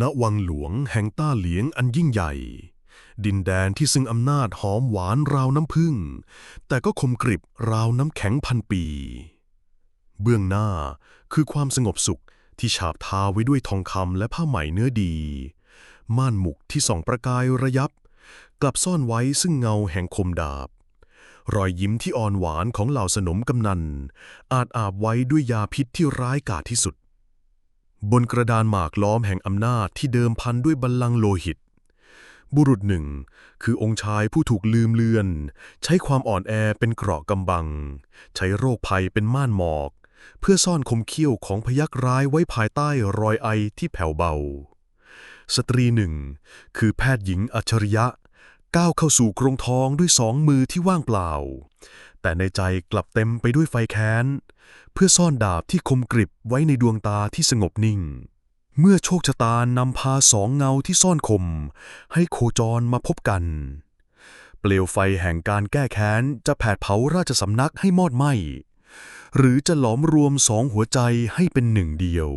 ณวังหลวงแห่งต้าเหลียงอันยิ่งใหญ่ ดินแดนที่ซึ่งอำนาจหอมหวานราวน้ำผึ้งแต่ก็คมกริบราวน้ำแข็งพันปี เบื้องหน้าคือความสงบสุขที่ฉาบทาไว้ด้วยทองคำและผ้าไหมเนื้อดี ม่านหมุกที่ส่องประกายระยับ กลับซ่อนไว้ซึ่งเงาแห่งคมดาบ รอยยิ้มที่อ่อนหวานของเหล่าสนมกำนัน อาจอาบไว้ด้วยยาพิษที่ร้ายกาจที่สุด บนกระดานหมากล้อมแห่งอำนาจที่เดิมพันด้วยบัลลังก์โลหิต บุรุษหนึ่ง คือองค์ชายผู้ถูกลืมเลือน ใช้ความอ่อนแอเป็นเกราะกำบัง ใช้โรคภัยเป็นม่านหมอก เพื่อซ่อนคมเขี้ยวของพยักร้ายไว้ภายใต้รอยไอที่แผ่วเบา สตรีหนึ่ง คือแพทย์หญิงอัจฉริยะ ก้าวเข้าสู่กรงทองด้วยสองมือที่ว่างเปล่า แต่ในใจกลับเต็มไปด้วยไฟแค้น เพื่อซ่อนดาบที่คมกริบไว้ในดวงตาที่สงบนิ่ง เมื่อโชคชะตานำพาสองเงาที่ซ่อนคม ให้โคจรมาพบกัน เปลวไฟแห่งการแก้แค้นจะแผดเผาราชสำนักให้มอดไหมหรือจะหลอมรวมสองหัวใจให้เป็นหนึ่งเดียว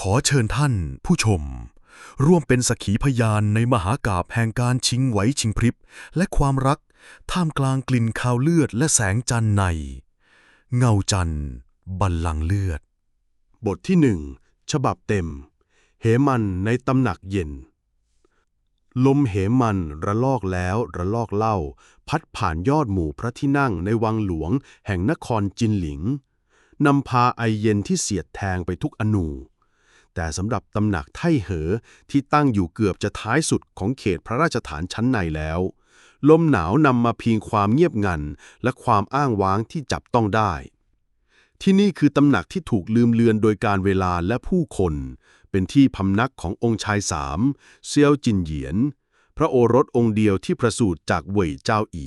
ขอเชิญท่านผู้ชม ร่วมเป็นสักขีพยานในมหากาบแห่งการชิงไหวชิงพริบ และความรักท่ามกลางกลิ่นคาวเลือดและแสงจันทร์ใน เงาจันทร์บัลลังก์เลือด บทที่หนึ่งฉบับเต็ม เหมันในตำหนักเย็น ลมเหมันระลอกแล้วระลอกเล่า พัดผ่านยอดหมู่พระที่นั่งในวังหลวงแห่งนครจินหลิงนำพาไอเย็นที่เสียดแทงไปทุกอนู แต่สำหรับตำหนักไท่เหอที่ตั้งอยู่เกือบจะท้ายสุดของเขตพระราชฐานชั้นในแล้ว ลมหนาวนำมาเพียงความเงียบงัน และความอ้างว้างที่จับต้องได้ ที่นี่คือตำหนักที่ถูกลืมเลือนโดยการเวลาและผู้คน เป็นที่พำนักขององค์ชายสามเซียวจินเหยียน พระโอรสองค์เดียวที่ประสูติจากเหวยเจ้าอี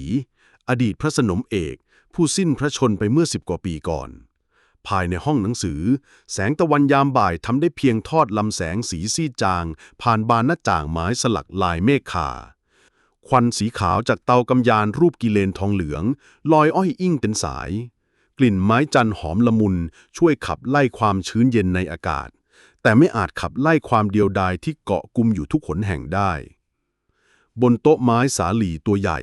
อดีตพระสนมเอก ผู้สิ้นพระชนไปเมื่อสิบกว่าปีก่อน ภายในห้องหนังสือ แสงตะวันยามบ่ายทำได้เพียงทอดลำแสงสีซีจาง ผ่านบานหน้าต่างไม้สลักลายเมฆขา ควันสีขาวจากเตากำยานรูปกิเลนทองเหลือง ลอยอ้อยอิ่งเป็นสาย กลิ่นไม้จันหอมละมุน ช่วยขับไล่ความชื้นเย็นในอากาศ แต่ไม่อาจขับไล่ความเดียวดายที่เกาะกุมอยู่ทุกขนแห่งได้ บนโต๊ะไม้สาหลีตัวใหญ่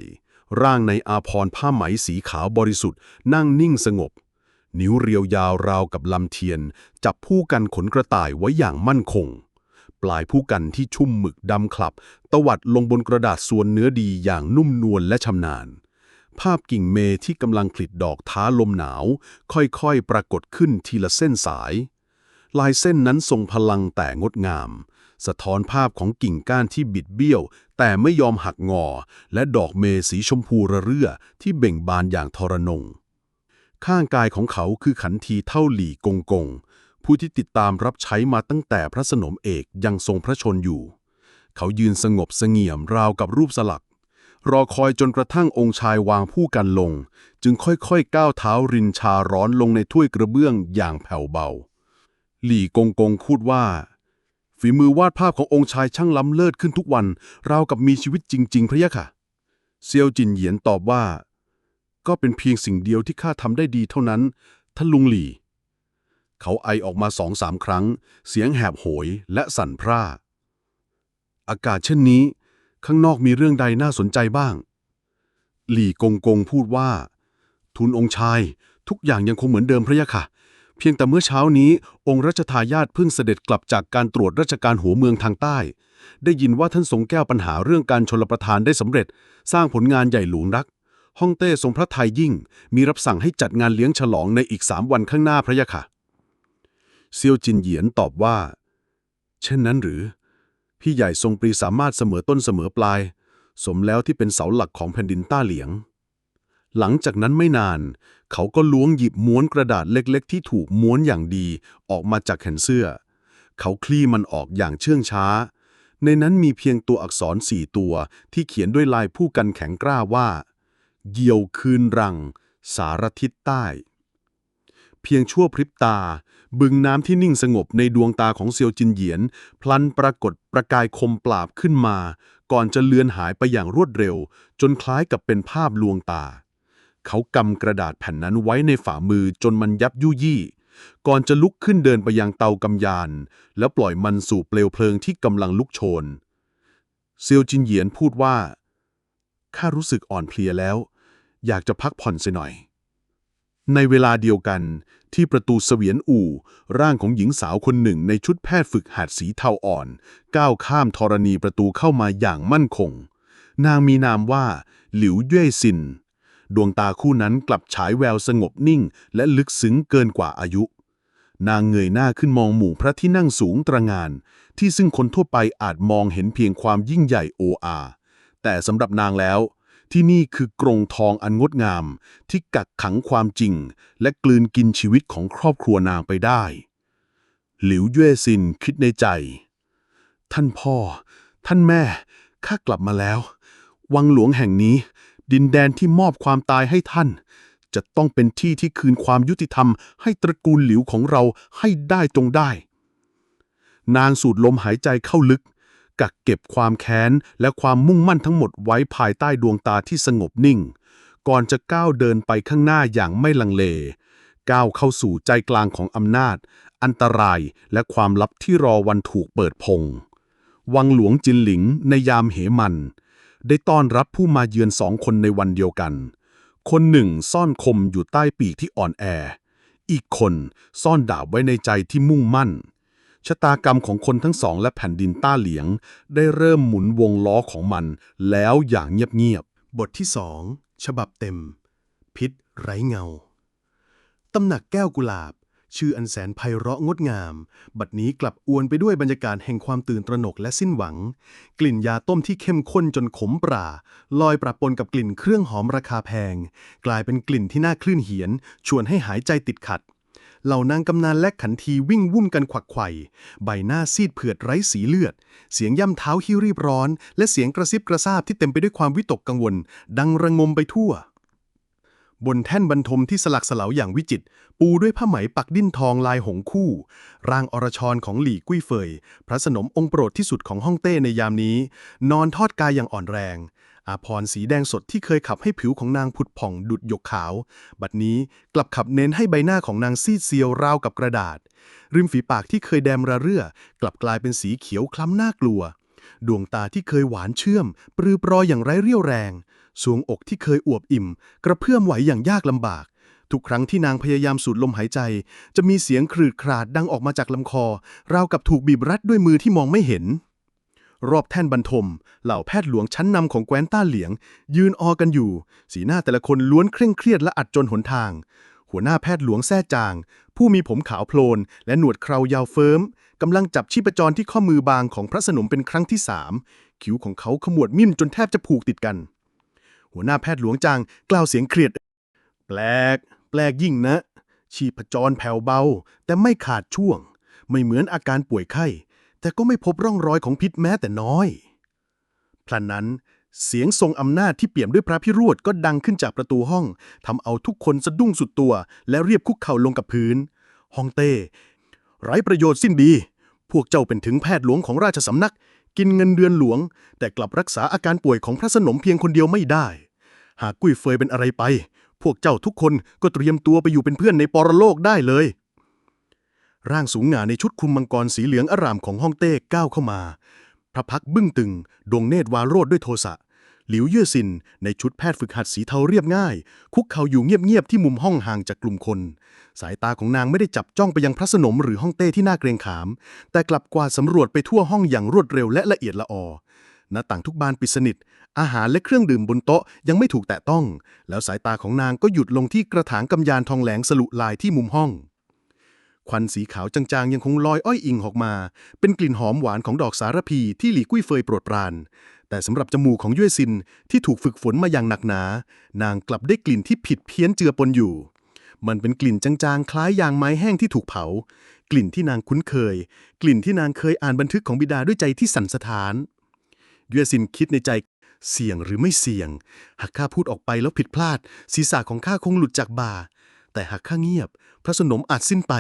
ร่างในอาพรผ้าไหมสีขาวบริสุทธิ์ นั่งนิ่งสงบ นิ้วเรียวยาวราวกับลำเทียน จับผู้กันขนกระต่ายไว้อย่างมั่นคง ปลายผู้กันที่ชุ่มหมึกดำคลับ ตวัดลงบนกระดาษส่วนเนื้อดีอย่างนุ่มนวลและชำนาญ ภาพกิ่งเมที่กำลังผลิดดอกท้าลมหนาว ค่อยๆ ปรากฏขึ้นทีละเส้นสาย ลายเส้นนั้นทรงพลังแต่งดงาม สะท้อนภาพของกิ่งก้านที่บิดเบี้ยว แต่ไม่ยอมหักงอ และดอกเมสีชมพูระเรื่อที่เบ่งบานอย่างทรนงข้างกายของเขาคือขันทีเท่าหลี่กงกง ผู้ที่ติดตามรับใช้มาตั้งแต่พระสนมเอกยังทรงพระชนอยู่ เขายืนสงบเสงี่ยมราวกับรูปสลัก รอคอยจนกระทั่งองค์ชายวางผู้กันลง จึงค่อยๆ ก้าวเท้ารินชาร้อนลงในถ้วยกระเบื้องอย่างแผ่วเบา หลี่กงกงพูดว่าฝีมือวาดภาพขององค์ชายช่างล้ำเลิศขึ้นทุกวัน ราวกับมีชีวิตจริง ๆ พระยะค่ะ เซียวจินเหยียนตอบว่า ก็เป็นเพียงสิ่งเดียวที่ข้าทำได้ดีเท่านั้นท่านลุงหลี่ เขาไอออกมาสองสามครั้ง เสียงแหบโหยและสั่นพร่า อากาศเช่นนี้ ข้างนอกมีเรื่องใดน่าสนใจบ้าง หลี่กงกงพูดว่าทูลองค์ชาย ทุกอย่างยังคงเหมือนเดิมพระยะค่ะ เพียงแต่เมื่อเช้านี้ องค์รัชทายาทเพิ่งเสด็จกลับจากการตรวจราชการหัวเมืองทางใต้ ได้ยินว่าท่านทรงแก้ปัญหาเรื่องการชลประทานได้สำเร็จ สร้างผลงานใหญ่หลวงรักฮ่องเต้ทรงพระทัยยิ่ง มีรับสั่งให้จัดงานเลี้ยงฉลองในอีกสามวันข้างหน้าพระยะค่ะ เซียวจินเหยียนตอบว่า เช่นนั้นหรือ พี่ใหญ่ทรงปรีสามารถเสมอต้นเสมอปลาย สมแล้วที่เป็นเสาหลักของแผ่นดินต้าเหลียง หลังจากนั้นไม่นาน เขาก็ล้วงหยิบม้วนกระดาษเล็กๆ ที่ถูกม้วนอย่างดีออกมาจากแขนเสื้อ เขาคลี่มันออกอย่างเชื่องช้า ในนั้นมีเพียงตัวอักษรสี่ตัวที่เขียนด้วยลายผู้กันแข็งกล้าว่าเกี่ยวคืนรัง สารทิศใต้ เพียงชั่วพริบตา บึงน้ำที่นิ่งสงบในดวงตาของเซียวจินเหยียน พลันปรากฏประกายคมปราบขึ้นมา ก่อนจะเลือนหายไปอย่างรวดเร็ว จนคล้ายกับเป็นภาพลวงตา เขากำกระดาษแผ่นนั้นไว้ในฝ่ามือจนมันยับยุยี่ ก่อนจะลุกขึ้นเดินไปยังเตากำยาน แล้วปล่อยมันสู่เปลวเพลิงที่กำลังลุกโชน เซียวจินเหยียนพูดว่าข้ารู้สึกอ่อนเพลียแล้ว อยากจะพักผ่อนเสียหน่อย ในเวลาเดียวกัน ที่ประตูเสวียนอู่ ร่างของหญิงสาวคนหนึ่งในชุดแพทย์ฝึกหัดสีเทาอ่อน ก้าวข้ามธรณีประตูเข้ามาอย่างมั่นคง นางมีนามว่า หลิวเย่ซิน ดวงตาคู่นั้นกลับฉายแววสงบนิ่ง และลึกซึ้งเกินกว่าอายุ นางเงยหน้าขึ้นมองหมู่พระที่นั่งสูงตระงาน ที่ซึ่งคนทั่วไปอาจมองเห็นเพียงความยิ่งใหญ่โออาแต่สำหรับนางแล้ว ที่นี่คือกรงทองอันงดงาม ที่กักขังความจริง และกลืนกินชีวิตของครอบครัวนางไปได้ หลิวเย่ซินคิดในใจ ท่านพ่อ ท่านแม่ข้ากลับมาแล้ว วังหลวงแห่งนี้ ดินแดนที่มอบความตายให้ท่าน จะต้องเป็นที่ที่คืนความยุติธรรม ให้ตระกูลหลิวของเราให้ได้ตรงได้ นางสูดลมหายใจเข้าลึก กักเก็บความแค้น และความมุ่งมั่นทั้งหมดไว้ภายใต้ดวงตาที่สงบนิ่ง ก่อนจะก้าวเดินไปข้างหน้าอย่างไม่ลังเล ก้าวเข้าสู่ใจกลางของอำนาจ อันตรายและความลับที่รอวันถูกเปิดพง วังหลวงจินหลิงในยามเหมัน ได้ต้อนรับผู้มาเยือนสองคนในวันเดียวกัน คนหนึ่งซ่อนคมอยู่ใต้ปีกที่อ่อนแอ อีกคนซ่อนดาบไว้ในใจที่มุ่งมั่น ชะตากรรมของคนทั้งสองและแผ่นดินต้าเหลียง ได้เริ่มหมุนวงล้อของมันแล้วอย่างเงียบๆ บทที่สองฉบับเต็ม พิษไร้เงา ตำหนักแก้วกุหลาบ ชื่ออันแสนไพเราะงดงาม บัดนี้กลับอวนไปด้วยบรรยากาศแห่งความตื่นตระหนกและสิ้นหวัง กลิ่นยาต้มที่เข้มข้นจนขมปรา ลอยประปนกับกลิ่นเครื่องหอมราคาแพง กลายเป็นกลิ่นที่น่าคลื่นเหียน ชวนให้หายใจติดขัด เหล่านางกำนันและขันทีวิ่งวุ่นกันขวักไข่ใบหน้าซีดเผือดไร้สีเลือด เสียงย่ำเท้าหิ้วรีบร้อน และเสียงกระซิบกระซาบที่เต็มไปด้วยความวิตกกังวล ดังระงมไปทั่ว บนแท่นบรรทมที่สลักสลาวอย่างวิจิตรปูด้วยผ้าไหมปักดิ้นทองลายหงคู่ ร่างอรชรของหลี่กุ้ยเฟย พระสนมองค์โปรดที่สุดของฮ่องเต้ในยามนี้ นอนทอดกายอย่างอ่อนแรง อาพรสีแดงสดที่เคยขับให้ผิวของนางผุดผ่องดุดหยกขาว บัดนี้กลับขับเน้นให้ใบหน้าของนางซีดเซียวราวกับกระดาษ ริมฝีปากที่เคยแดมระเรื่อ กลับกลายเป็นสีเขียวคล้ำน่ากลัว ดวงตาที่เคยหวานเชื่อม ปรือปรอยอย่างไร้เรี่ยวแรงสวงอกที่เคยอวบอิ่ม กระเพื่อมไหวอย่างยากลำบากทุกครั้งที่นางพยายามสูดลมหายใจ จะมีเสียงครืดคราดดังออกมาจากลำคอ ราวกับถูกบีบรัดด้วยมือที่มองไม่เห็น รอบแท่นบรรทม เหล่าแพทย์หลวงชั้นนำของแคว้นต้าเหลียง ยืนออกันอยู่ สีหน้าแต่ละคนล้วนเคร่งเครียดและอัดจนหนทาง หัวหน้าแพทย์หลวงแซ่จาง ผู้มีผมขาวโพลน และหนวดเครายาวเฟิร์มกำลังจับชีพจรที่ข้อมือบางของพระสนมเป็นครั้งที่สามคิ้วของเขาขมวดมิ่นจนแทบจะผูกติดกัน หัวหน้าแพทย์หลวงจางกล่าวเสียงเครียด แปลก แปลกยิ่งนะ ชีพจรแผ่วเบา แต่ไม่ขาดช่วง ไม่เหมือนอาการป่วยไข้ แต่ก็ไม่พบร่องรอยของพิษแม้แต่น้อย พลันนั้นเสียงทรงอำนาจที่เปี่ยมด้วยพระพิโรธก็ดังขึ้นจากประตูห้องทำเอาทุกคนสะดุ้งสุดตัว และเรียบคุกเข่าลงกับพื้นฮองเต้ ไร้ประโยชน์สิ้นดี พวกเจ้าเป็นถึงแพทย์หลวงของราชสำนัก กินเงินเดือนหลวง แต่กลับรักษาอาการป่วยของพระสนมเพียงคนเดียวไม่ได้ หากกุ้ยเฟยเป็นอะไรไป พวกเจ้าทุกคนก็เตรียมตัวไปอยู่เป็นเพื่อนในปรโลกได้เลย ร่างสูงหงาในชุดคลุมมังกรสีเหลืองอร่ามของฮ่องเต้ก้าวเข้ามา พระพักบึ้งตึง ดวงเนตรวาโรดด้วยโทสะ หลิวเย่อซิน ในชุดแพทย์ฝึกหัดสีเทาเรียบง่าย คุกเข่าอยู่เงียบๆที่มุมห้องห่างจากกลุ่มคน สายตาของนางไม่ได้จับจ้องไปยังพระสนมหรือฮ่องเต้ที่น่าเกรงขาม แต่กลับกวาดสำรวจไปทั่วห้องอย่างรวดเร็วและละเอียดละออหน้าต่างทุกบานปิดสนิท อาหารและเครื่องดื่มบนโต๊ะยังไม่ถูกแตะต้อง แล้วสายตาของนางก็หยุดลงที่กระถางกำยานทองแหลงสลุลายที่มุมห้อง ควันสีขาวจางๆ ยังคงลอยอ้อยอิงออกมา เป็นกลิ่นหอมหวานของดอกสารพีที่หลีกุ้ยเฟยโปรดปราน แต่สำหรับจมูกของย่วยซินที่ถูกฝึกฝนมาอย่างหนักหนา นางกลับได้กลิ่นที่ผิดเพี้ยนเจือปนอยู่ มันเป็นกลิ่นจางๆ คล้ายยางไม้แห้งที่ถูกเผา กลิ่นที่นางคุ้นเคย กลิ่นที่นางเคยอ่านบันทึกของบิดาด้วยใจที่สั่นสะท้านย่วยซินคิดในใจเสี่ยงหรือไม่เสี่ยง หากข้าพูดออกไปแล้วผิดพลาด ศีรษะของข้าคงหลุดจากบ่า แต่หากข้าเงียบ พระสนมอาจสิ้นไป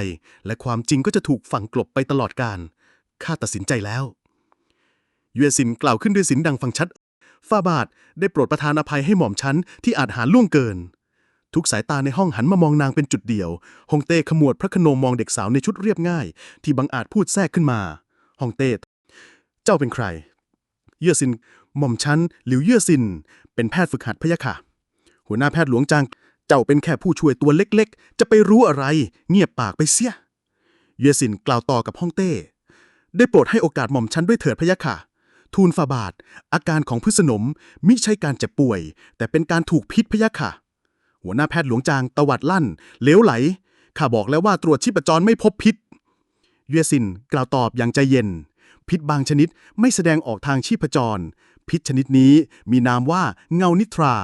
และความจริงก็จะถูกฝังกลบไปตลอดกาลข้าตัดสินใจแล้วเยซินกล่าวขึ้นด้วยสินดังฟังชัดฟาบาทได้โปรดประทานอภัยให้หม่อมฉันที่อาจหาล่วงเกิน ทุกสายตาในห้องหันมามองนางเป็นจุดเดียวฮงเต้ขมวดพระขนงมองเด็กสาวในชุดเรียบง่าย ที่บังอาจพูดแทรกขึ้นมาฮงเต้เจ้าเป็นใคร เยื่อซินหม่อมชั้นหลิวเยื่อซิน เป็นแพทย์ฝึกหัดพะยะค่ะ หัวหน้าแพทย์หลวงจาง เจ้าเป็นแค่ผู้ช่วยตัวเล็กๆ จะไปรู้อะไร เงียบปากไปเสีย เย่อซินกล่าวต่อกับฮ่องเต้ ได้โปรดให้โอกาสหม่อมชันด้วยเถิดพะยะค่ะ ทูลฝ่าบาท อาการของพฤษนมมิใช่การเจ็บป่วย แต่เป็นการถูกพิษพะยะค่ะ หัวหน้าแพทย์หลวงจางตวัดลั่นเหลวไหล ข้าบอกแล้วว่าตรวจชีพจรไม่พบพิษ เยซินกล่าวตอบอย่างใจเย็น พิษบางชนิดไม่แสดงออกทางชีพจร พิษชนิดนี้มีนามว่าเงานิทรา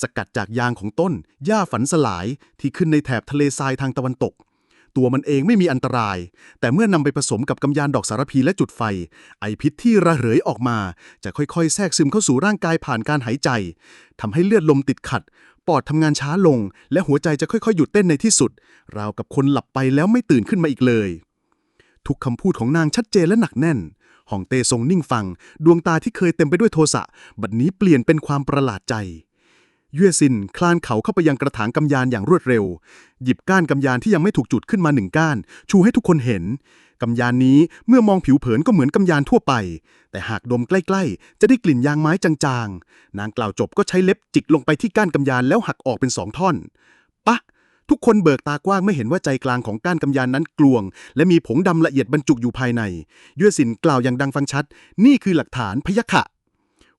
สกัดจากยางของต้น หญ้าฝันสลายที่ขึ้นในแถบทะเลทรายทางตะวันตก ตัวมันเองไม่มีอันตราย แต่เมื่อนำไปผสมกับกำยานดอกสารพีและจุดไฟ ไอพิษที่ระเหยออกมา จะค่อยๆ แทรกซึมเข้าสู่ร่างกายผ่านการหายใจทำให้เลือดลมติดขัด ปอดทำงานช้าลง และหัวใจจะค่อยๆ หยุดเต้นในที่สุด ราวกับคนหลับไปแล้วไม่ตื่นขึ้นมาอีกเลย ทุกคำพูดของนางชัดเจนและหนักแน่นฮ่องเตทรงนิ่งฟัง ดวงตาที่เคยเต็มไปด้วยโทสะ บัดนี้เปลี่ยนเป็นความประหลาดใจ เย่ซิน คลานเขาเข้าไปยังกระถางกำยานอย่างรวดเร็ว หยิบก้านกำยานที่ยังไม่ถูกจุดขึ้นมาหนึ่งก้าน ชูให้ทุกคนเห็น กำยานนี้เมื่อมองผิวเผินก็เหมือนกำยานทั่วไป แต่หากดมใกล้ ๆ จะได้กลิ่นยางไม้จางๆ นางกล่าวจบก็ใช้เล็บจิกลงไปที่ก้านกำยานแล้วหักออกเป็นสองท่อน ปะ ทุกคนเบิกตากว้างไม่เห็นว่าใจกลางของก้านกำยานนั้นกลวง และมีผงดำละเอียดบรรจุอยู่ภายใน เยื่อสินกล่าวอย่างดังฟังชัด นี่คือหลักฐานพยะขะ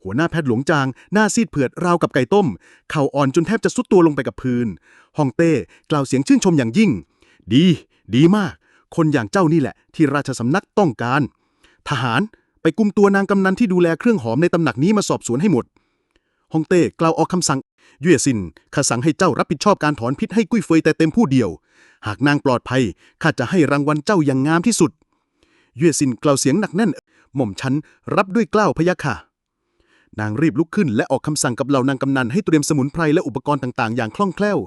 หัวหน้าแพทย์หลวงจาง หน้าซีดเผือดราวกับไก่ต้ม เข่าอ่อนจนแทบจะซุดตัวลงไปกับพื้นฮองเต้กล่าวเสียงชื่นชมอย่างยิ่ง ดี ดีมาก คนอย่างเจ้านี่แหละ ที่ราชสำนักต้องการ ทหารไปกุมตัวนางกำนันที่ดูแลเครื่องหอมในตำหนักนี้มาสอบสวนให้หมดฮองเต้กล่าวออกคำสั่งเย่ซินข้าสั่งให้เจ้ารับผิดชอบการถอนพิษให้กุ้ยเฟยแต่เต็มผู้เดียว หากนางปลอดภัยข้าจะให้รางวัลเจ้าอย่างงามที่สุดเย่ซินกล่าวเสียงหนักแน่น หม่อมฉันรับด้วยกล้าวพะยะค่ะ นางรีบลุกขึ้นและออกคำสั่งกับเหล่านางกำนันให้เตรียมสมุนไพรและอุปกรณ์ต่างๆ อย่างคล่องแคล่ว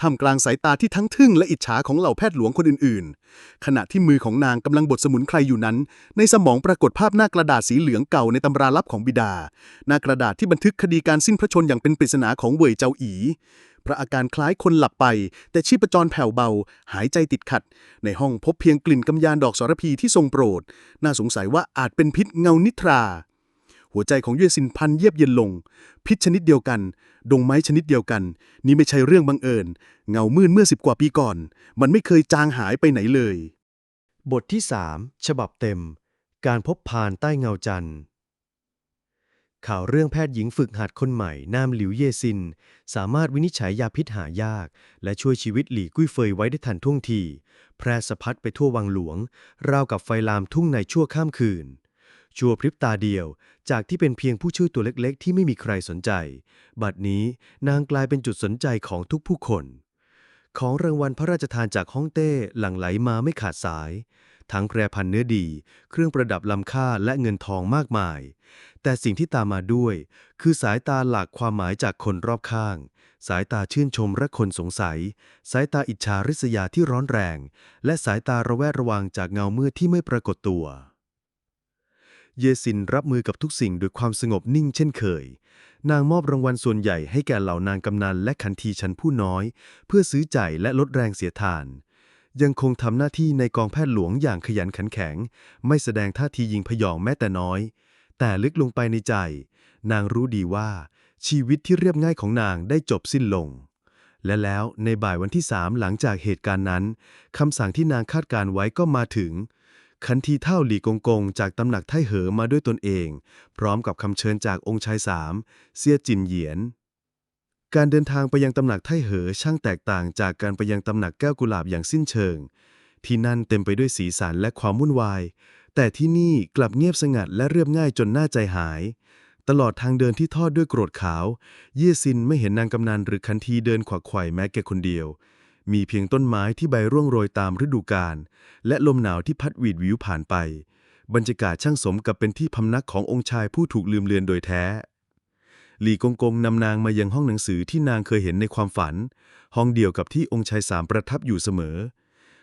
ท่ามกลางสายตาที่ทั้งทึ่งและอิจฉาของเหล่าแพทย์หลวงคนอื่นๆ ขณะที่มือของนางกำลังบดสมุนไพรอยู่นั้น ในสมองปรากฏภาพหน้ากระดาษสีเหลืองเก่าในตำราลับของบิดา หน้ากระดาษที่บันทึกคดีการสิ้นพระชนอย่างเป็นปริศนาของเว่ยเจ้าอีพระอาการคล้ายคนหลับไป แต่ชีพจรแผ่วเบา หายใจติดขัด ในห้องพบเพียงกลิ่นกำยานดอกสรพีที่ทรงโปรด น่าสงสัยว่าอาจเป็นพิษเงานิทรา หัวใจของเย่ซินพันเยียบเย็นลง พิษชนิดเดียวกัน ดงไม้ชนิดเดียวกัน นี่ไม่ใช่เรื่องบังเอิญ เงามืดเมื่อสิบกว่าปีก่อน มันไม่เคยจางหายไปไหนเลย บทที่3ฉบับเต็ม การพบพานใต้เงาจันทร์ข่าวเรื่องแพทย์หญิงฝึกหัดคนใหม่ นามหลิวเยซิน สามารถวินิจฉัยยาพิษหายาก และช่วยชีวิตหลี่กุ้ยเฟยไว้ได้ทันท่วงที แพร่สะพัดไปทั่ววังหลวง ราวกับไฟลามทุ่งในชั่วข้ามคืน ชั่วพริบตาเดียว จากที่เป็นเพียงผู้ช่วยตัวเล็กๆ ที่ไม่มีใครสนใจ บัดนี้นางกลายเป็นจุดสนใจของทุกผู้คน ของรางวัลพระราชทานจากฮ่องเต้หลั่งไหลมาไม่ขาดสาย ทั้งแพรพันเนื้อดี เครื่องประดับล้ำค่าและเงินทองมากมาย แต่สิ่งที่ตามมาด้วย คือสายตาหลากความหมายจากคนรอบข้างสายตาชื่นชมและคนสงสัย สายตาอิจฉาริษยาที่ร้อนแรง และสายตาระแวดระวังจากเงามืดที่ไม่ปรากฏตัว เยซินรับมือกับทุกสิ่งด้วยความสงบนิ่งเช่นเคย นางมอบรางวัลส่วนใหญ่ให้แก่เหล่านางกำนันและขันทีชั้นผู้น้อย เพื่อซื้อใจและลดแรงเสียทาน ยังคงทำหน้าที่ในกองแพทย์หลวงอย่างขยันขันแข็ง ไม่แสดงท่าทียิงพยองแม้แต่น้อย แต่ลึกลงไปในใจ นางรู้ดีว่า ชีวิตที่เรียบง่ายของนางได้จบสิ้นลงและแล้วในบ่ายวันที่สามหลังจากเหตุการณ์นั้นคำสั่งที่นางคาดการไว้ก็มาถึง ขันทีเท่าหลีกงกง จากตำหนักไทเหอมาด้วยตนเอง พร้อมกับคำเชิญจากองค์ชายสามเสียจินเหยียน การเดินทางไปยังตำหนักไทเหอช่างแตกต่างจากการไปยังตำหนักแก้วกุหลาบอย่างสิ้นเชิง ที่นั่นเต็มไปด้วยสีสันและความวุ่นวาย แต่ที่นี่กลับเงียบสงัดและเรียบง่ายจนน่าใจหายตลอดทางเดินที่ทอดด้วยกรดขาวเยี่ยซินไม่เห็นนางกำนันหรือคันทีเดินขวักไขว่แม้แกคนเดียว มีเพียงต้นไม้ที่ใบร่วงโรยตามฤดูกาลและลมหนาวที่พัดหวีดวิวผ่านไป บรรยากาศช่างสมกับเป็นที่พำนักขององค์ชายผู้ถูกลืมเลือนโดยแท้หลีกงกงนำนางมายังห้องหนังสือที่นางเคยเห็นในความฝัน ห้องเดียวกับที่องค์ชายสามประทับอยู่เสมอ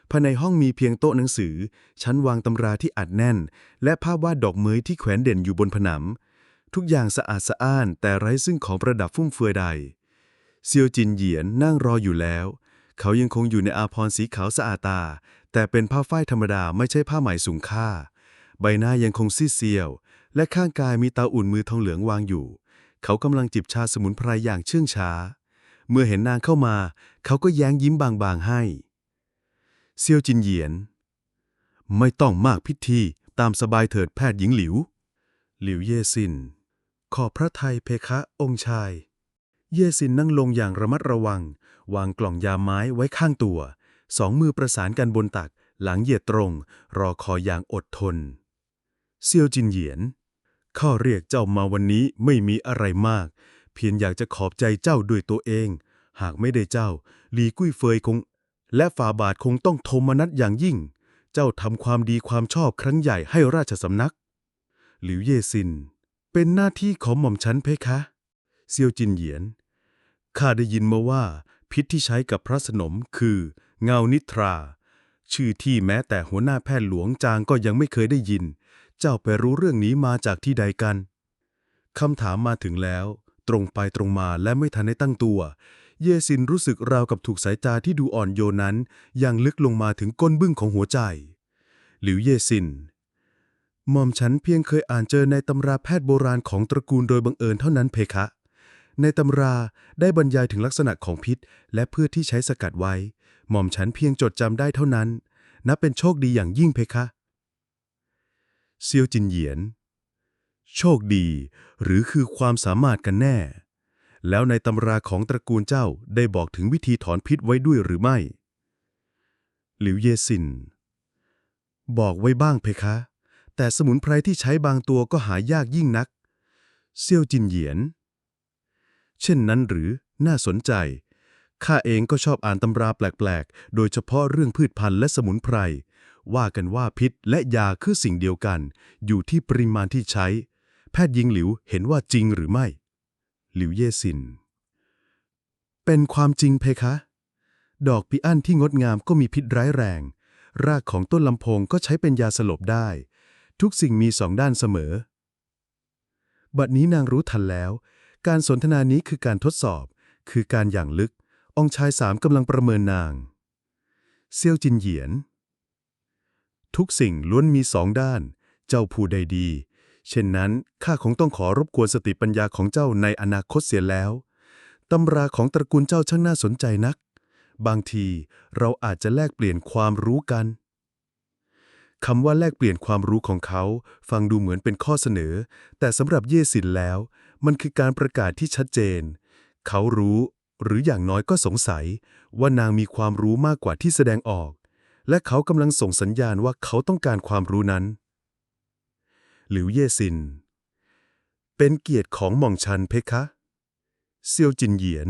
ภายในห้องมีเพียงโต๊ะหนังสือ ชั้นวางตำราที่อัดแน่น และภาพวาดดอกเมยที่แขวนเด่นอยู่บนผนัง ทุกอย่างสะอาดสะอ้านแต่ไร้ซึ่งของประดับฟุ่มเฟือยใด เซียวจินเหยียนนั่งรออยู่แล้ว เขายังคงอยู่ในอาภรณ์สีขาวสะอาดตา แต่เป็นผ้าฝ้ายธรรมดาไม่ใช่ผ้าไหมสูงค่า ใบหน้ายังคงซีดเซียว และข้างกายมีเตาอุ่นมือทองเหลืองวางอยู่ เขากำลังจิบชาสมุนไพรอย่างเชื่องช้า เมื่อเห็นนางเข้ามา เขาก็แย้งยิ้มบางๆให้ เซียวจินเหยียน ไม่ต้องมากพิธีตามสบายเถิดแพทย์หญิงหลิว หลิวเยซิน ขอบพระทัยเพคะองค์ชาย เยซินนั่งลงอย่างระมัดระวัง วางกล่องยาไม้ไว้ข้างตัว สองมือประสานกันบนตัก หลังเหยียดตรง รอคอยอย่างอดทน เซียวจินเหยียน ข้าเรียกเจ้ามาวันนี้ไม่มีอะไรมาก เพียงอยากจะขอบใจเจ้าด้วยตัวเอง หากไม่ได้เจ้า หลีกุ้ยเฟยคง และฝ่าบาทคงต้องโทมนัสอย่างยิ่ง เจ้าทำความดีความชอบครั้งใหญ่ให้ราชสำนัก หลิวเยซิน เป็นหน้าที่ของหม่อมฉันเพคะ เซียวจินเหยียนข้าได้ยินมาว่า พิษที่ใช้กับพระสนมคือ เงานิทรา ชื่อที่แม้แต่หัวหน้าแพทย์หลวงจางก็ยังไม่เคยได้ยิน เจ้าไปรู้เรื่องนี้มาจากที่ใดกันคำถามมาถึงแล้ว ตรงไปตรงมาและไม่ทันได้ตั้งตัว เยซินรู้สึกราวกับถูกสายตาที่ดูอ่อนโยนนั้นยังลึกลงมาถึงก้นบึ้งของหัวใจ หลิวเยซินหม่อมฉันเพียงเคยอ่านเจอในตำราแพทย์โบราณของตระกูลโดยบังเอิญเท่านั้นเพคะ ในตำราได้บรรยายถึงลักษณะของพิษ และพืชที่ใช้สกัดไว้ หม่อมฉันเพียงจดจำได้เท่านั้น นับเป็นโชคดีอย่างยิ่งเพคะเซียวจินเหยียน โชคดี หรือคือความสามารถกันแน่ แล้วในตำราของตระกูลเจ้าได้บอกถึงวิธีถอนพิษไว้ด้วยหรือไม่ หลิวเยซิน บอกไว้บ้างเพคะ แต่สมุนไพรที่ใช้บางตัวก็หายากยิ่งนัก เซียวจินเหยียน เช่นนั้นหรือน่าสนใจ ข้าเองก็ชอบอ่านตำราแปลกๆ โดยเฉพาะเรื่องพืชพันธุ์และสมุนไพร ว่ากันว่าพิษและยาคือสิ่งเดียวกัน อยู่ที่ปริมาณที่ใช้ แพทย์หญิงหลิวเห็นว่าจริงหรือไม่ หลิวเย่ซิน เป็นความจริงเพคะ ดอกพิอั้นที่งดงามก็มีพิษร้ายแรง รากของต้นลำโพงก็ใช้เป็นยาสลบได้ ทุกสิ่งมีสองด้านเสมอ บัดนี้นางรู้ทันแล้ว การสนทนานี้คือการทดสอบ คือการอย่างลึก องชายสามกำลังประเมินนาง เซียวจินเหยียน ทุกสิ่งล้วนมีสองด้าน เจ้าผู้ใดดี เช่นนั้นข้าคงต้องขอรบกวนสติปัญญาของเจ้าในอนาคตเสียแล้วตำราของตระกูลเจ้าช่างน่าสนใจนัก บางทีเราอาจจะแลกเปลี่ยนความรู้กันคำว่าแลกเปลี่ยนความรู้ของเขา ฟังดูเหมือนเป็นข้อเสนอ แต่สำหรับเย่สินแล้ว มันคือการประกาศที่ชัดเจน เขารู้ หรืออย่างน้อยก็สงสัย ว่านางมีความรู้มากกว่าที่แสดงออก และเขากำลังส่งสัญญาณว่าเขาต้องการความรู้นั้น หลิวเย่ซิน เป็นเกียรติของหม่องชันเพคะเซียวจินเหยียน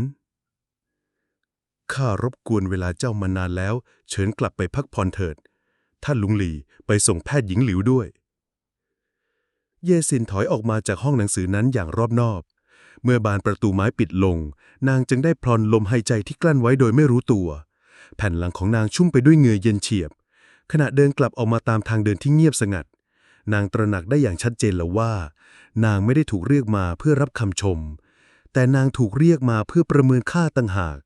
ข้ารบกวนเวลาเจ้ามานานแล้ว เชิญกลับไปพักผ่อนเถิด ท่านลุงหลีไปส่งแพทย์หญิงหลิวด้วย เยซินถอยออกมาจากห้องหนังสือนั้นอย่างรอบนอบ เมื่อบานประตูไม้ปิดลง นางจึงได้พลอนลมหายใจที่กลั้นไว้โดยไม่รู้ตัว แผ่นหลังของนางชุ่มไปด้วยเหงื่อเย็นเฉียบ ขณะเดินกลับออกมาตามทางเดินที่เงียบสงัด นางตระหนักได้อย่างชัดเจนแล้วว่า นางไม่ได้ถูกเรียกมาเพื่อรับคำชม แต่นางถูกเรียกมาเพื่อประเมินค่าต่างหาก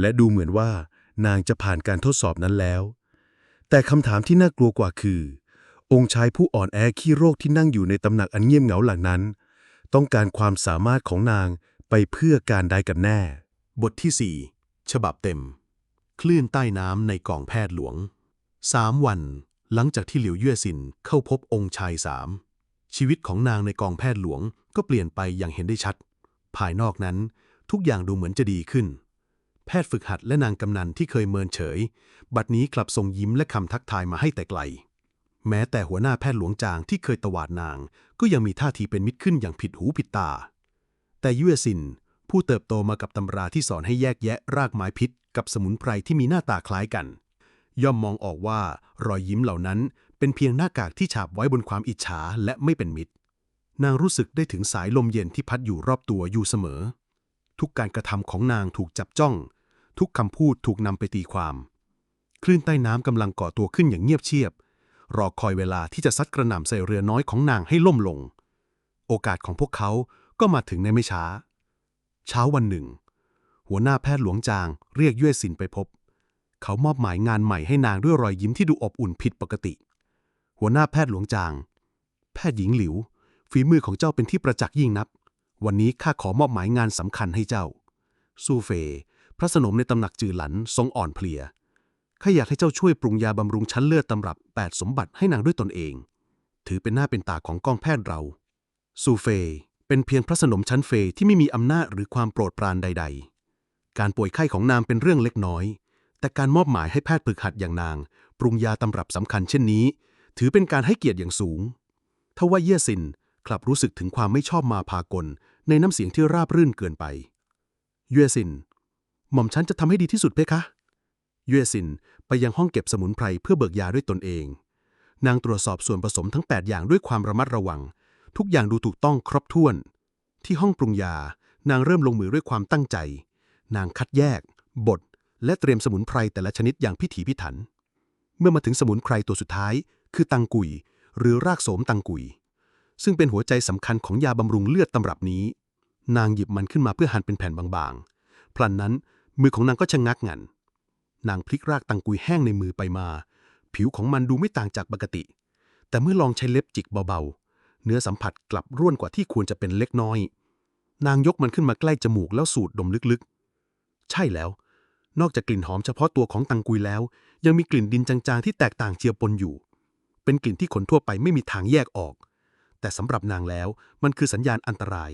และดูเหมือนว่า นางจะผ่านการทดสอบนั้นแล้ว แต่คำถามที่น่ากลัวกว่าคือ องค์ชายผู้อ่อนแอขี้โรคที่นั่งอยู่ในตำหนักอันเงียบเหงาหลังนั้น ต้องการความสามารถของนางไปเพื่อการใดกันแน่ บทที่ 4 ฉบับเต็ม คลื่นใต้น้ำในกองแพทย์หลวงสามวัน หลังจากที่หลิวเย่ซินเข้าพบองค์ชายสามชีวิตของนางในกองแพทย์หลวงก็เปลี่ยนไปอย่างเห็นได้ชัด ภายนอกนั้น ทุกอย่างดูเหมือนจะดีขึ้น แพทย์ฝึกหัดและนางกำนันที่เคยเมินเฉย บัดนี้กลับส่งยิ้มและคำทักทายมาให้แต่ไกล แม้แต่หัวหน้าแพทย์หลวงจางที่เคยตวาดนาง ก็ยังมีท่าทีเป็นมิตรขึ้นอย่างผิดหูผิดตา แต่ยุเอซิน ผู้เติบโตมากับตำราที่สอนให้แยกแยะรากไม้พิษ กับสมุนไพรที่มีหน้าตาคล้ายกัน ย่อมมองออกว่ารอยยิ้มเหล่านั้น เป็นเพียงหน้ากากที่ฉาบไว้บนความอิจฉาและไม่เป็นมิตร นางรู้สึกได้ถึงสายลมเย็นที่พัดอยู่รอบตัวอยู่เสมอ ทุกการกระทำของนางถูกจับจ้อง ทุกคำพูดถูกนำไปตีความ คลื่นใต้น้ำกำลังก่อตัวขึ้นอย่างเงียบเชียบ รอคอยเวลาที่จะซัดกระหน่ำใส่เรือน้อยของนางให้ล่มลง โอกาสของพวกเขาก็มาถึงในไม่ช้า เช้าวันหนึ่ง หัวหน้าแพทย์หลวงจางเรียกเย่สินไปพบ เขามอบหมายงานใหม่ให้นางด้วยรอยยิ้มที่ดูอบอุ่นผิดปกติ หัวหน้าแพทย์หลวงจาง แพทย์หญิงหลิว ฝีมือของเจ้าเป็นที่ประจักษ์ยิ่งนัก วันนี้ข้าขอมอบหมายงานสำคัญให้เจ้า ซูเฟยพระสนมในตำหนักจือหลันทรงอ่อนเพลีย ข้าอยากให้เจ้าช่วยปรุงยาบำรุงชั้นเลือดตำรับแปดสมบัติให้นางด้วยตนเอง ถือเป็นหน้าเป็นตาของกองแพทย์เรา ซูเฟยเป็นเพียงพระสนมชั้นเฟยที่ไม่มีอำนาจหรือความโปรดปรานใด ๆ การป่วยไข้ของนางเป็นเรื่องเล็กน้อย แต่การมอบหมายให้แพทย์ฝึกหัดอย่างนาง ปรุงยาตำรับสำคัญเช่นนี้ ถือเป็นการให้เกียรติอย่างสูงทว่าเย่สินกลับรู้สึกถึงความไม่ชอบมาพากล ในน้ำเสียงที่ราบรื่นเกินไป เย่สิน หม่อมฉันจะทำให้ดีที่สุดเพคะ เย่สิน ไปยังห้องเก็บสมุนไพรเพื่อเบิกยาด้วยตนเอง นางตรวจสอบส่วนผสมทั้ง 8 อย่างด้วยความระมัดระวัง ทุกอย่างดูถูกต้องครบถ้วน ที่ห้องปรุงยา นางเริ่มลงมือด้วยความตั้งใจ นางคัดแยก บด และเตรียมสมุนไพรแต่ละชนิดอย่างพิถีพิถัน เมื่อมาถึงสมุนไพรตัวสุดท้าย คือตังกุย หรือรากโสมตังกุย ซึ่งเป็นหัวใจสำคัญของยาบำรุงเลือดตำรับนี้ นางหยิบมันขึ้นมาเพื่อหั่นเป็นแผ่นบางๆพลันนั้นมือของนางก็ชะงักงัน นางพลิกรากตังกุยแห้งในมือไปมา ผิวของมันดูไม่ต่างจากปกติ แต่เมื่อลองใช้เล็บจิกเบาๆ เนื้อสัมผัสกลับร่วนกว่าที่ควรจะเป็นเล็กน้อย นางยกมันขึ้นมาใกล้จมูกแล้วสูดดมลึกๆ ใช่แล้ว นอกจากกลิ่นหอมเฉพาะตัวของตังกุยแล้ว ยังมีกลิ่นดินจางๆ ที่แตกต่างเจือปนอยู่ เป็นกลิ่นที่คนทั่วไปไม่มีทางแยกออก แต่สำหรับนางแล้วมันคือสัญญาณอันตราย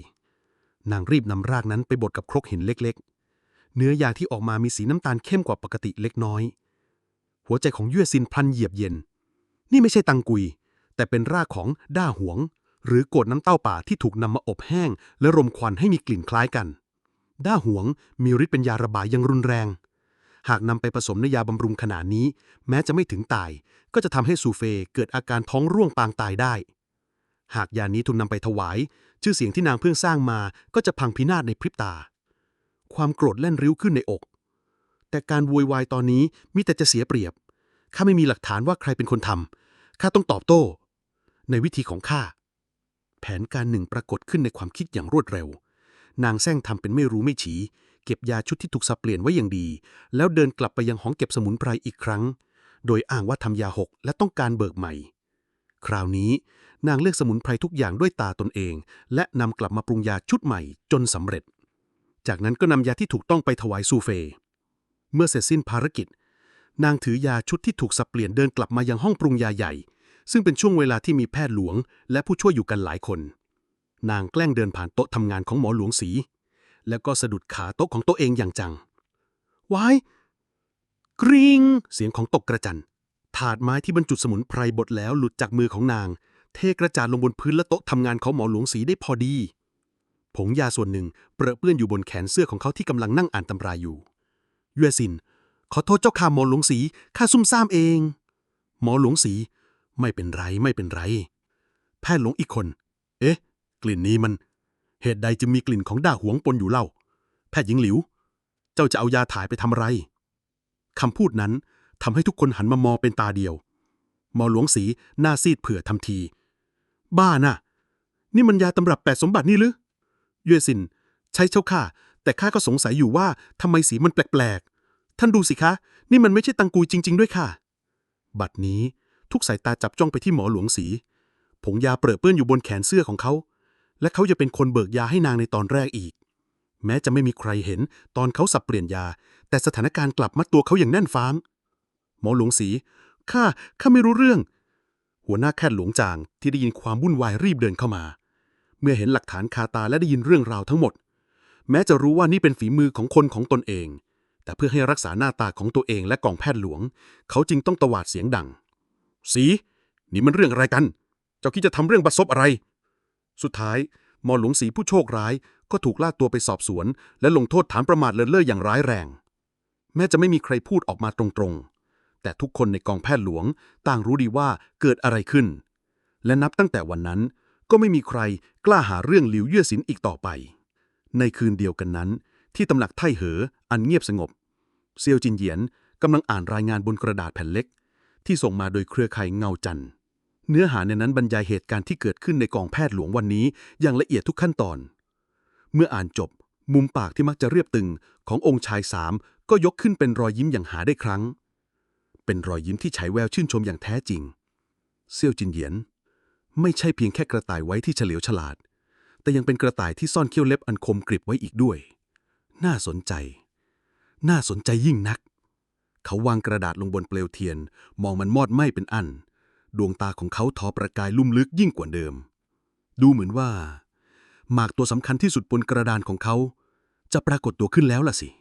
นางรีบนำรากนั้นไปบดกับครกหินเล็กๆ เนื้อยาที่ออกมามีสีน้ำตาลเข้มกว่าปกติเล็กน้อย หัวใจของเยื่อซินพลันเหยียบเย็น นี่ไม่ใช่ตังกุย แต่เป็นรากของด้าหวง หรือโกดน้ำเต้าป่าที่ถูกนำมาอบแห้ง และรมควันให้มีกลิ่นคล้ายกัน ด้าหวงมีฤทธิ์เป็นยาระบายอยังรุนแรง หากนำไปผสมในยาบำรุงขนาดนี้ แม้จะไม่ถึงตาย ก็จะทำให้ซูเฟเกิดอาการท้องร่วงปางตายได้ หากยานี้ถูกนำไปถวาย ชื่อเสียงที่นางเพิ่งสร้างมาก็จะพังพินาศในพริบตา ความโกรธแล่นริ้วขึ้นในอก แต่การโวยวายตอนนี้มีแต่จะเสียเปรียบ ข้าไม่มีหลักฐานว่าใครเป็นคนทำ ข้าต้องตอบโต้ ในวิธีของข้า แผนการหนึ่งปรากฏขึ้นในความคิดอย่างรวดเร็ว นางแซงทำเป็นไม่รู้ไม่ชี้ เก็บยาชุดที่ถูกสับเปลี่ยนไว้อย่างดี แล้วเดินกลับไปยังห้องเก็บสมุนไพรอีกครั้ง โดยอ้างว่าทำยาหกและต้องการเบิกใหม่ คราวนี้นางเลือกสมุนไพรทุกอย่างด้วยตาตนเอง และนำกลับมาปรุงยาชุดใหม่จนสำเร็จ จากนั้นก็นำยาที่ถูกต้องไปถวายซูเฟ เมื่อเสร็จสิ้นภารกิจ นางถือยาชุดที่ถูกสับเปลี่ยนเดินกลับมายังห้องปรุงยาใหญ่ ซึ่งเป็นช่วงเวลาที่มีแพทย์หลวง และผู้ช่วยอยู่กันหลายคน นางแกล้งเดินผ่านโต๊ะทำงานของหมอหลวงสี แล้วก็สะดุดขาโต๊ะของตัวเองอย่างจังวายกริงเสียงของตกกระจันถาดไม้ที่บรรจุสมุนไพรบดแล้วหลุดจากมือของนาง เทกระจาดลงบนพื้นและโต๊ะทำงานของหมอหลวงสีได้พอดี ผงยาส่วนหนึ่งเปรอะเปื้อนอยู่บนแขนเสื้อของเขาที่กำลังนั่งอ่านตำราอยู่เยสิน ขอโทษเจ้าข้าหมอหลวงสีข้าซุ่มซ่ามเอง หมอหลวงสี ไม่เป็นไรไม่เป็นไร แพทย์หลวงอีกคน เอ๊ะ กลิ่นนี้มัน เหตุใดจะมีกลิ่นของด่าหวงปนอยู่เล่า แพทย์หญิงหลิว เจ้าจะเอายาถ่ายไปทำอะไรคำพูดนั้นทำให้ทุกคนหันมามองเป็นตาเดียวหมอหลวงสีหน้าซีดเผื่อทำที บ้าน่ะ นี่มันยาตำรับแปดสมบัตินี่หรือ เยสิน ใช่เจ้าค่ะ แต่ข้าก็สงสัยอยู่ว่าทำไมสีมันแปลกๆ ท่านดูสิคะ นี่มันไม่ใช่ตังกุยจริง ๆ ด้วยค่ะ บัดนี้ทุกสายตาจับจ้องไปที่หมอหลวงสี ผงยาเปรอะเปื้อนอยู่บนแขนเสื้อของเขา และเขาจะเป็นคนเบิกยาให้นางในตอนแรกอีก แม้จะไม่มีใครเห็นตอนเขาสับเปลี่ยนยา แต่สถานการณ์กลับมัดตัวเขาอย่างแน่นฟ้ามหมอหลวงสีข้าข้าไม่รู้เรื่อง หัวหน้าแคทหลวงจางที่ได้ยินความวุ่นวายรีบเดินเข้ามา เมื่อเห็นหลักฐานคาตาและได้ยินเรื่องราวทั้งหมด แม้จะรู้ว่านี่เป็นฝีมือของคนของตนเอง แต่เพื่อให้รักษาหน้าตาของตัวเองและกองแพทย์หลวง เขาจึงต้องตวาดเสียงดัง สีนี่มันเรื่องอะไรกัน เจ้าคิดจะทำเรื่องบัดซบอะไร สุดท้ายหมอหลวงสีผู้โชคร้ายก็ถูกลากตัวไปสอบสวน และลงโทษฐานประมาทเลินเล่ออย่างร้ายแรง แม้จะไม่มีใครพูดออกมาตรงๆ แต่ทุกคนในกองแพทย์หลวงต่างรู้ดีว่าเกิดอะไรขึ้น และนับตั้งแต่วันนั้น ก็ไม่มีใครกล้าหาเรื่องหลิวเย่อสินอีกต่อไป ในคืนเดียวกันนั้น ที่ตำหนักไท่เหออันเงียบสงบ เซียวจินเหยียนกำลังอ่านรายงานบนกระดาษแผ่นเล็ก ที่ส่งมาโดยเครือข่ายเงาจันทร์เนื้อหาในนั้นบรรยายเหตุการณ์ที่เกิดขึ้นในกองแพทย์หลวงวันนี้อย่างละเอียดทุกขั้นตอน เมื่ออ่านจบ มุมปากที่มักจะเรียบตึงขององค์ชายสามก็ยกขึ้นเป็นรอยยิ้มอย่างหาได้ครั้ง เป็นรอยยิ้มที่ฉายแววชื่นชมอย่างแท้จริง เซี่ยวจินเหยียน ไม่ใช่เพียงแค่กระต่ายไว้ที่เฉลียวฉลาด แต่ยังเป็นกระต่ายที่ซ่อนเขี้ยวเล็บอันคมกริบไว้อีกด้วย น่าสนใจ น่าสนใจยิ่งนัก เขาวางกระดาษลงบนเปลวเทียน มองมันมอดไหม้เป็นอัน ดวงตาของเขาทอประกายลุ่มลึกยิ่งกว่าเดิม ดูเหมือนว่า หมากตัวสำคัญที่สุดบนกระดานของเขา จะปรากฏตัวขึ้นแล้วล่ะสิ